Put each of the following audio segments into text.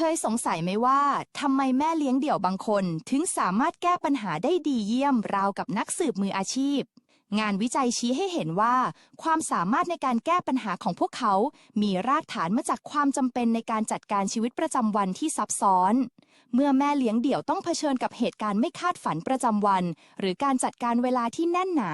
เคยสงสัยไหมว่าทำไมแม่เลี้ยงเดี่ยวบางคน ถึงสามารถแก้ปัญหาได้ดีเยี่ยมราวกับนักสืบมืออาชีพ งานวิจัยชี้ให้เห็นว่า ความสามารถในการแก้ปัญหาของพวกเขา มีรากฐานมาจากความจำเป็นในการจัดการชีวิตประจำวันที่ซับซ้อน เมื่อแม่เลี้ยงเดี่ยวต้องเผชิญกับเหตุการณ์ไม่คาดฝันประจำวัน หรือการจัดการเวลาที่แน่นหนา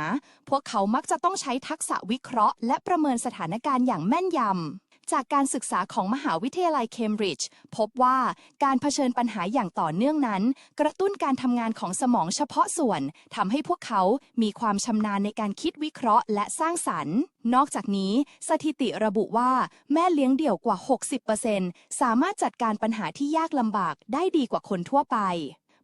พวกเขามักจะต้องใช้ทักษะวิเคราะห์ และประเมินสถานการณ์อย่างแม่นยำ จากการศึกษาของมหาวิทยาลัยเคมบริดจ์พบว่าการเผชิญปัญหาอย่างต่อเนื่องนั้น กระตุ้นการทำงานของสมองเฉพาะส่วนทำให้พวกเขามีความชำนาญในการคิดวิเคราะห์และสร้างสรรค์ นอกจากนี้ สถิติระบุว่าแม่เลี้ยงเดี่ยวกว่า 60%สามารถจัดการปัญหาที่ยากลำบากได้ดีกว่าคนทั่วไป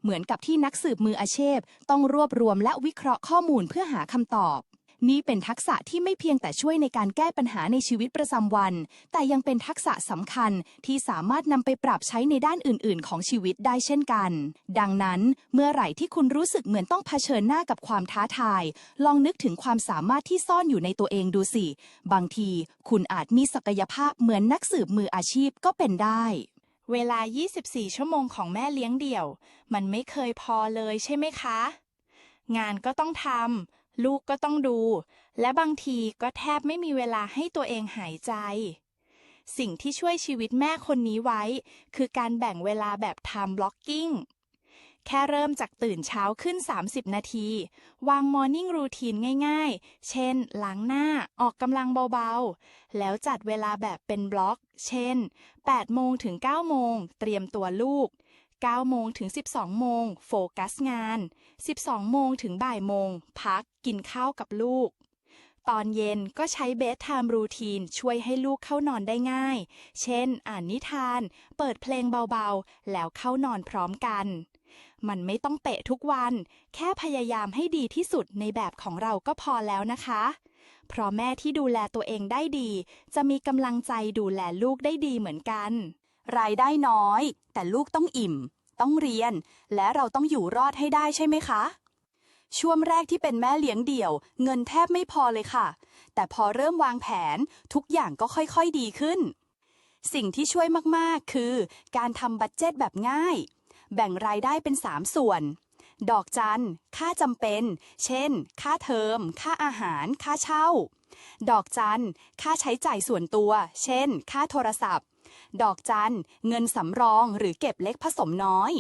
เหมือนกับที่นักสืบมืออาชีพ ต้องรวบรวมและวิเคราะห์ข้อมูลเพื่อหาคำตอบ นี่เป็นทักษะที่ไม่เพียงแต่ช่วยในการแก้ปัญหาในชีวิตประจำวัน แต่ยังเป็นทักษะสำคัญที่สามารถนำไปปรับใช้ในด้านอื่น ๆ ของชีวิตได้เช่นกัน ดังนั้น เมื่อไหร่ที่คุณรู้สึกเหมือนต้องเผชิญหน้ากับความท้าทาย ลองนึกถึงความสามารถที่ซ่อนอยู่ในตัวเองดูสิ บางทีคุณอาจมีศักยภาพเหมือนนักสืบมืออาชีพก็เป็นได้เวลา 24 ชั่วโมงของแม่เลี้ยงเดี่ยว มันไม่เคยพอเลยใช่ไหมคะ งานก็ต้องทำ ลูกก็ต้องดู และบางทีก็แทบไม่มีเวลาให้ตัวเองหายใจ สิ่งที่ช่วยชีวิตแม่คนนี้ไว้ คือการแบ่งเวลาแบบ time blocking แค่เริ่มจากตื่นเช้าขึ้น 30 นาที วาง Morning Routine ง่ายๆ เช่น ล้างหน้า ออกกำลังเบาๆ แล้วจัดเวลาแบบเป็นบล็อก เช่น 8 โมงถึง 9 โมง เตรียมตัวลูก 9 โมงถึง 12 โมง โฟกัสงาน 12 โมงถึงบ่ายโมง พัก กินข้าวกับลูก ตอนเย็นก็ใช้เบสไทม์รูทีนช่วยให้ลูกเข้านอนได้ง่าย เช่น อ่านนิทาน เปิดเพลงเบาๆ แล้วเข้านอนพร้อมกัน มันไม่ต้องเปะทุกวัน แค่พยายามให้ดีที่สุดในแบบของเราก็พอแล้วนะคะ เพราะแม่ที่ดูแลตัวเองได้ดี จะมีกำลังใจดูแลลูกได้ดีเหมือนกัน รายได้น้อย แต่ลูกต้องอิ่ม ต้องเรียน และเราต้องอยู่รอดให้ได้ใช่ไหมคะ ช่วงแรกที่เป็นแม่เลี้ยงเดี่ยว เงินแทบไม่พอเลยค่ะ แต่พอเริ่มวางแผนทุกอย่างก็ค่อยๆดีขึ้น สิ่งที่ช่วยมากๆ คือ การทำบัตเจ็ตแบบง่าย แบ่งรายได้เป็น 3 ส่วน ดอกจัน ค่าจำเป็น เช่น ค่าเทอม ค่าอาหาร ค่าเช่า ดอกจัน ค่าใช้จ่ายส่วนตัว เช่น ค่าโทรศัพท์ ดอกจัน เงินสำรองหรือเก็บเล็กผสมน้อย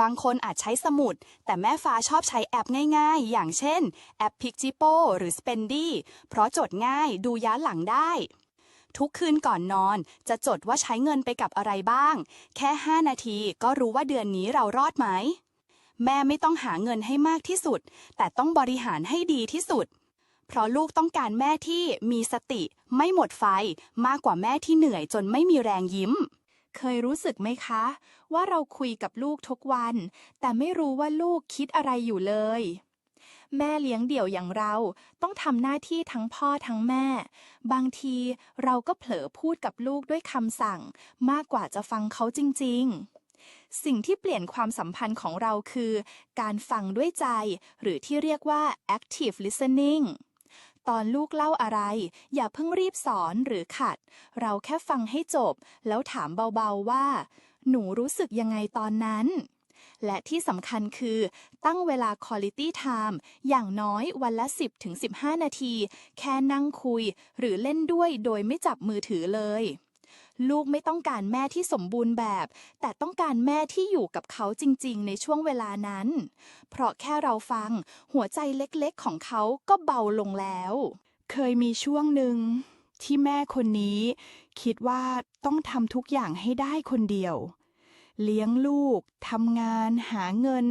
บางคนอาจใช้สมุด แต่แม่ฟ้าชอบใช้แอปง่ายๆ อย่างเช่น แอป p i x i p o หรือ Spendy เพราะจดง่ายดูย้อนหลังได้ ทุกคืนก่อนนอน จะจดว่าใช้เงินไปกับอะไรบ้าง แค่ 5 นาทีก็รู้ว่าเดือนนี้เรารอดไหม แม่ไม่ต้องหาเงินให้มากที่สุด แต่ต้องบริหารให้ดีที่สุด เพราะลูกต้องการแม่ที่มีสติ ไม่หมดไฟ มากกว่าแม่ที่เหนื่อยจนไม่มีแรงยิ้ม เคยรู้สึกไหมคะ ว่าเราคุยกับลูกทุกวัน แต่ไม่รู้ว่าลูกคิดอะไรอยู่เลย แม่เลี้ยงเดี่ยวอย่างเราต้องทำหน้าที่ทั้งพ่อทั้งแม่ บางทีเราก็เผลอพูดกับลูกด้วยคำสั่ง มากกว่าจะฟังเขาจริง ๆสิ่งที่เปลี่ยนความสัมพันธ์ของเราคือ การฟังด้วยใจ หรือที่เรียกว่า active listening ตอนลูกเล่าอะไร อย่าเพิ่งรีบสอนหรือขัด เราแค่ฟังให้จบ แล้วถามเบาๆว่า หนูรู้สึกยังไงตอนนั้น และที่สำคัญคือ ตั้งเวลา quality time อย่างน้อยวันละ 10-15 นาที แค่นั่งคุย หรือเล่นด้วยโดยไม่จับมือถือเลย ลูกไม่ต้องการแม่ที่สมบูรณ์แบบ แต่ต้องการแม่ที่อยู่กับเขาจริงๆ ในช่วงเวลานั้น เพราะแค่เราฟัง หัวใจเล็กๆของเขาก็เบาลงแล้ว เคยมีช่วงหนึ่งที่แม่คนนี้ คิดว่าต้องทำทุกอย่างให้ได้คนเดียว เลี้ยงลูกทำงาน หาเงิน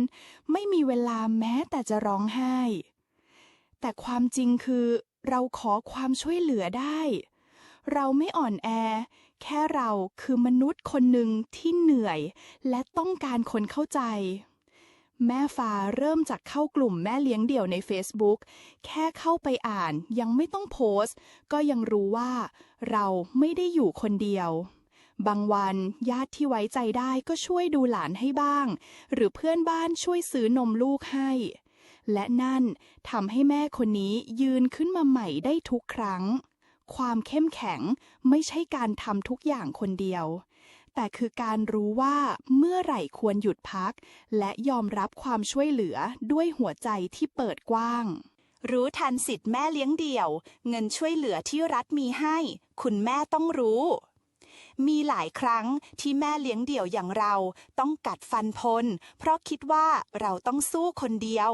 ไม่มีเวลาแม้แต่จะร้องไห้ แต่ความจริงคือเราขอความช่วยเหลือได้ เราไม่อ่อนแอ แค่เราคือมนุษย์คนหนึ่งที่เหนื่อย และต้องการคนเข้าใจ แม่ฟ้าเริ่มจากเข้ากลุ่มแม่เลี้ยงเดี่ยวใน Facebook แค่เข้าไปอ่านยังไม่ต้องโพสต์ ก็ยังรู้ว่าเราไม่ได้อยู่คนเดียวบางวันญาติที่ไว้ใจได้ก็ช่วยดูหลานให้บ้าง หรือเพื่อนบ้านช่วยซื้อนมลูกให้ และนั่นทำให้แม่คนนี้ยืนขึ้นมาใหม่ได้ทุกครั้ง ความเข้มแข็งไม่ใช่การทำทุกอย่างคนเดียว แต่คือการรู้ว่าเมื่อไหร่ควรหยุดพัก และยอมรับความช่วยเหลือด้วยหัวใจที่เปิดกว้าง รู้ทันสิทธิ์แม่เลี้ยงเดี่ยว เงินช่วยเหลือที่รัฐมีให้ คุณแม่ต้องรู้ มีหลายครั้งที่แม่เลี้ยงเดี่ยวอย่างเราต้องกัดฟันพล เพราะคิดว่าเราต้องสู้คนเดียว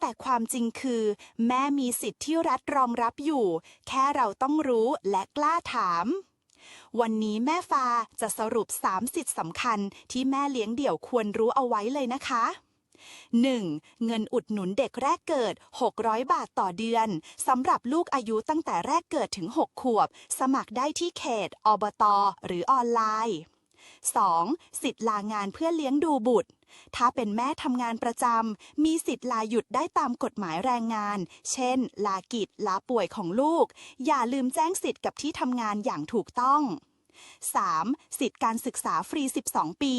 แต่ความจริงคือ แม่มีสิทธิ์ที่รัฐรองรับอยู่ แค่เราต้องรู้และกล้าถาม วันนี้แม่ฟ้าจะสรุป 3 สิทธิ์สำคัญที่แม่เลี้ยงเดี่ยวควรรู้เอาไว้เลยนะคะ 1. เงินอุดหนุนเด็กแรกเกิด 600 บาทต่อเดือนสำหรับลูกอายุตั้งแต่แรกเกิดถึง 6 ขวบ สมัครได้ที่เขต อบต หรือออนไลน์ 2. สิทธิ์ลางานเพื่อเลี้ยงดูบุตร ถ้าเป็นแม่ทำงานประจำมีสิทธิ์ลาหยุดได้ตามกฎหมายแรงงาน เช่น ลากิจ ลาป่วยของลูก อย่าลืมแจ้งสิทธิ์กับที่ทำงานอย่างถูกต้อง 3. สิทธิ์การศึกษาฟรี 12 ปี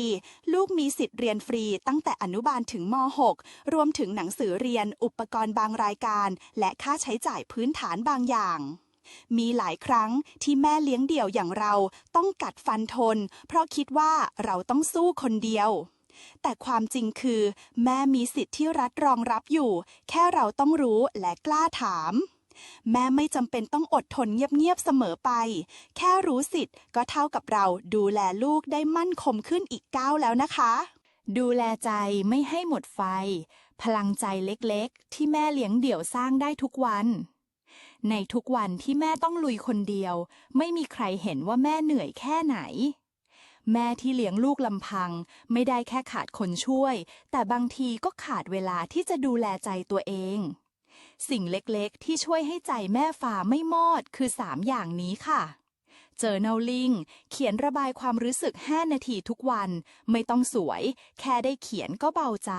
ลูกมีสิทธิ์เรียนฟรีตั้งแต่อนุบาลถึงม .6 รวมถึงหนังสือเรียน อุปกรณ์บางรายการ และค่าใช้จ่ายพื้นฐานบางอย่างมีหลายครั้งที่แม่เลี้ยงเดี่ยวอย่างเราต้องกัดฟันทน เพราะคิดว่าเราต้องสู้คนเดียว แต่ความจริงคือ แม่มีสิทธิ์ที่รัฐรองรับอยู่ แค่เราต้องรู้และกล้าถาม แม่ไม่จำเป็นต้องอดทนเงียบๆเสมอไป แค่รู้สิทธิ์ก็เท่ากับเราดูแลลูกได้มั่นคงขึ้นอีกก้าวแล้วนะคะ ดูแลใจไม่ให้หมดไฟ พลังใจเล็กๆ ที่แม่เลี้ยงเดี่ยวสร้างได้ทุกวันในทุกวันที่แม่ต้องลุยคนเดียว ไม่มีใครเห็นว่าแม่เหนื่อยแค่ไหน แม่ที่เลี้ยงลูกลำพัง ไม่ได้แค่ขาดคนช่วย แต่บางทีก็ขาดเวลาที่จะดูแลใจตัวเอง สิ่งเล็กๆ ที่ช่วยให้ใจแม่ฟ้าไม่มอดคือสามอย่างนี้ค่ะ Journaling เขียนระบายความรู้สึก 5 นาทีทุกวัน ไม่ต้องสวย แค่ได้เขียนก็เบาใจ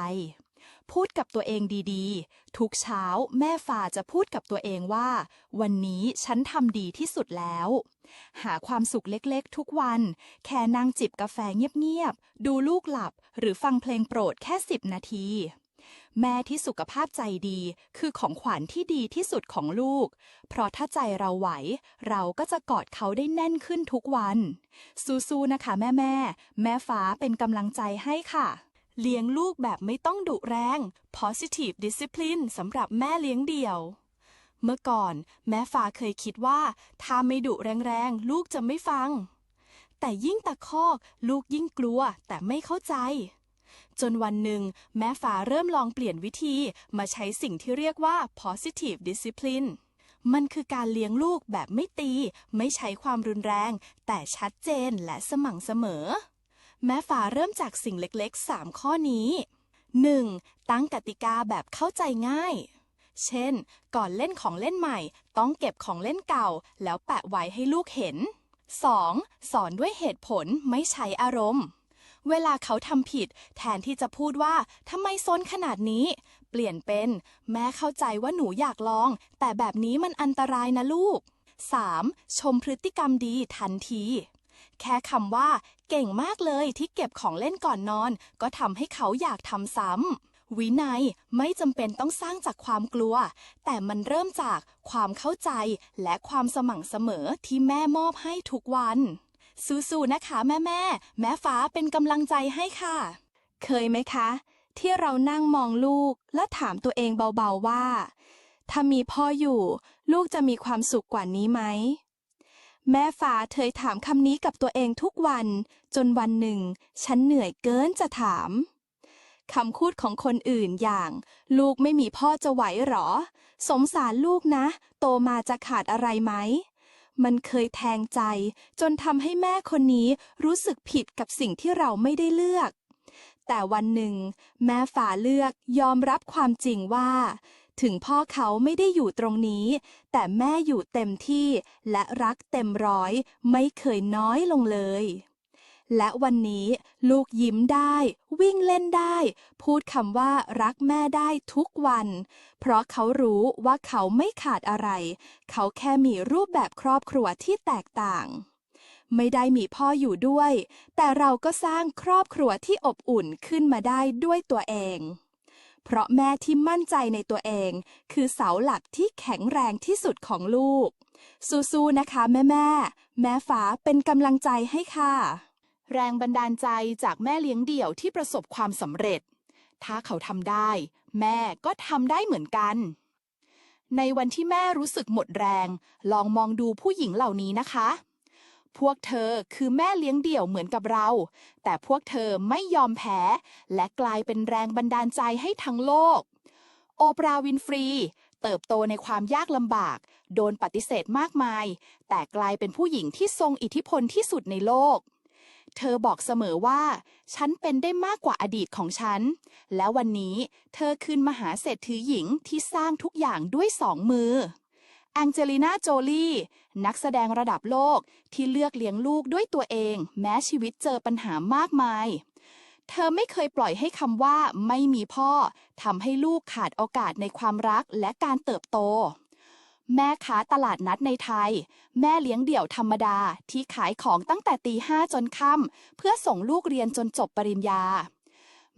พูดกับตัวเองดีๆ ทุกเช้าแม่ฟ้าจะพูดกับตัวเองว่า วันนี้ฉันทำดีที่สุดแล้ว หาความสุขเล็กๆ ทุกวัน แค่นั่งจิบกาแฟเงียบๆ ดูลูกหลับ หรือฟังเพลงโปรดแค่10นาทีแม่ที่สุขภาพใจดีคือของขวัญที่ดีที่สุดของลูก เพราะถ้าใจเราไหว เราก็จะกอดเขาได้แน่นขึ้นทุกวัน สู้ๆนะคะแม่แม่ แม่ฟ้าเป็นกำลังใจให้ค่ะ เลี้ยงลูกแบบไม่ต้องดุแรง positive discipline สำหรับแม่เลี้ยงเดี่ยว เมื่อก่อน แม่ฟ้าเคยคิดว่า ถ้าไม่ดุแรงๆ ลูกจะไม่ฟัง แต่ยิ่งตะคอก ลูกยิ่งกลัวแต่ไม่เข้าใจ จนวันหนึ่ง แม่ฟ้าเริ่มลองเปลี่ยนวิธีมาใช้สิ่งที่เรียกว่า positive discipline มันคือการเลี้ยงลูกแบบไม่ตี ไม่ใช้ความรุนแรง แต่ชัดเจนและสม่ำเสมอ แม่ฟ้าเริ่มจากสิ่งเล็กๆ 3 ข้อนี้ 1. ตั้งกติกาแบบเข้าใจง่าย เช่น ก่อนเล่นของเล่นใหม่ ต้องเก็บของเล่นเก่า แล้วแปะไว้ให้ลูกเห็น 2. สอนด้วยเหตุผลไม่ใช้อารมณ์ เวลาเขาทำผิด แทนที่จะพูดว่าทำไมซนขนาดนี้ เปลี่ยนเป็น แม่เข้าใจว่าหนูอยากลอง แต่แบบนี้มันอันตรายนะลูก 3. ชมพฤติกรรมดีทันที แค่คำว่า เก่งมากเลยที่เก็บของเล่นก่อนนอน ก็ทำให้เขาอยากทำซ้ำ วินัยไม่จำเป็นต้องสร้างจากความกลัว แต่มันเริ่มจากความเข้าใจและความสม่ำเสมอที่แม่มอบให้ทุกวัน สู้ๆนะคะแม่แม่ แม่ฟ้าเป็นกำลังใจให้ค่ะ เคยไหมคะ ที่เรานั่งมองลูกแล้วถามตัวเองเบาๆว่า ถ้ามีพ่ออยู่ ลูกจะมีความสุขกว่านี้ไหม แม่ฟ้าเคยถามคำนี้กับตัวเองทุกวัน จนวันหนึ่ง ฉันเหนื่อยเกินจะถาม คำพูดของคนอื่นอย่าง ลูกไม่มีพ่อจะไหวหรอ สงสารลูกนะ โตมาจะขาดอะไรไหม มันเคยแทงใจ จนทำให้แม่คนนี้รู้สึกผิดกับสิ่งที่เราไม่ได้เลือก แต่วันหนึ่ง แม่ฝ่าเลือกยอมรับความจริงว่า ถึงพ่อเขาไม่ได้อยู่ตรงนี้ แต่แม่อยู่เต็มที่และรักเต็มร้อยไม่เคยน้อยลงเลย และวันนี้ลูกยิ้มได้ วิ่งเล่นได้ พูดคำว่ารักแม่ได้ทุกวัน เพราะเขารู้ว่าเขาไม่ขาดอะไร เขาแค่มีรูปแบบครอบครัวที่แตกต่างไม่ได้มีพ่ออยู่ด้วย แต่เราก็สร้างครอบครัวที่อบอุ่นขึ้นมาได้ด้วยตัวเอง เพราะแม่ที่มั่นใจในตัวเอง คือเสาหลักที่แข็งแรงที่สุดของลูก สู้ๆนะคะแม่แม่แม่ฟ้าเป็นกำลังใจให้ค่ะ แรงบันดาลใจจากแม่เลี้ยงเดี่ยวที่ประสบความสำเร็จ ถ้าเขาทำได้ แม่ก็ทำได้เหมือนกัน ในวันที่แม่รู้สึกหมดแรง ลองมองดูผู้หญิงเหล่านี้นะคะ พวกเธอคือแม่เลี้ยงเดี่ยวเหมือนกับเรา แต่พวกเธอไม่ยอมแพ้ และกลายเป็นแรงบันดาลใจให้ทั้งโลก โอปราห์วินฟรี เติบโตในความยากลำบาก โดนปฏิเสธมากมาย แต่กลายเป็นผู้หญิงที่ทรงอิทธิพลที่สุดในโลก เธอบอกเสมอว่า ฉันเป็นได้มากกว่าอดีตของฉัน และวันนี้เธอคือมหาเศรษฐีหญิงที่สร้างทุกอย่างด้วยสองมือ แองเจลิน่าโจลีนักแสดงระดับโลกที่เลือกเลี้ยงลูกด้วยตัวเอง แม้ชีวิตเจอปัญหามากมาย เธอไม่เคยปล่อยให้คำว่าไม่มีพ่อทำให้ลูกขาดโอกาสในความรักและการเติบโต แม่ค้าตลาดนัดในไทย แม่เลี้ยงเดี่ยวธรรมดาที่ขายของตั้งแต่ตีห้าจนค่ำเพื่อส่งลูกเรียนจนจบปริญญา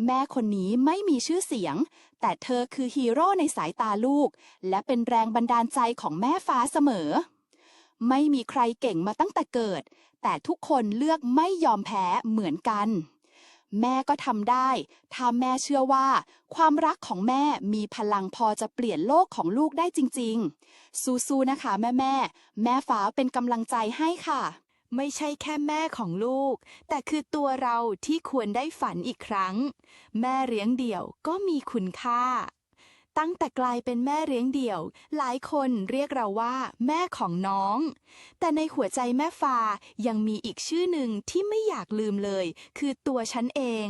แม่คนนี้ไม่มีชื่อเสียง แต่เธอคือฮีโร่ในสายตาลูก และเป็นแรงบันดาลใจของแม่ฟ้าเสมอ ไม่มีใครเก่งมาตั้งแต่เกิด แต่ทุกคนเลือกไม่ยอมแพ้เหมือนกัน แม่ก็ทำได้ ถ้าแม่เชื่อว่า ความรักของแม่มีพลังพอจะเปลี่ยนโลกของลูกได้จริง ๆ สู้ๆนะคะแม่แม่ แม่ฟ้าเป็นกำลังใจให้ค่ะ ไม่ใช่แค่แม่ของลูก แต่คือตัวเราที่ควรได้ฝันอีกครั้ง แม่เลี้ยงเดี่ยวก็มีคุณค่า ตั้งแต่กลายเป็นแม่เลี้ยงเดี่ยว หลายคนเรียกเราว่า แม่ของน้อง แต่ในหัวใจแม่ฟ้ายังมีอีกชื่อหนึ่งที่ไม่อยากลืมเลย คือตัวฉันเอง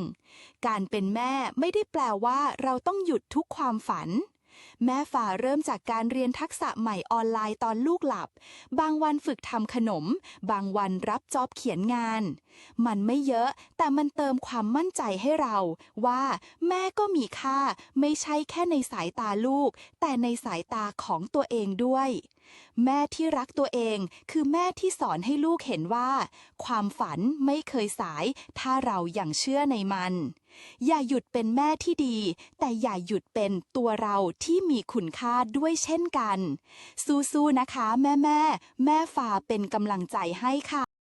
การเป็นแม่ไม่ได้แปลว่าเราต้องหยุดทุกความฝัน แม่ฝ่าเริ่มจากการเรียนทักษะใหม่ออนไลน์ตอนลูกหลับ บางวันฝึกทำขนม บางวันรับจอบเขียนงาน มันไม่เยอะแต่มันเติมความมั่นใจให้เรา ว่าแม่ก็มีค่า ไม่ใช่แค่ในสายตาลูก แต่ในสายตาของตัวเองด้วย แม่ที่รักตัวเองคือแม่ที่สอนให้ลูกเห็นว่า ความฝันไม่เคยสาย ถ้าเรายังเชื่อในมัน อย่าหยุดเป็นแม่ที่ดี แต่อย่าหยุดเป็นตัวเราที่มีคุณค่าด้วยเช่นกัน สู้ๆนะคะ แม่แม่ๆแม่ฟ้าเป็นกำลังใจให้ค่ะ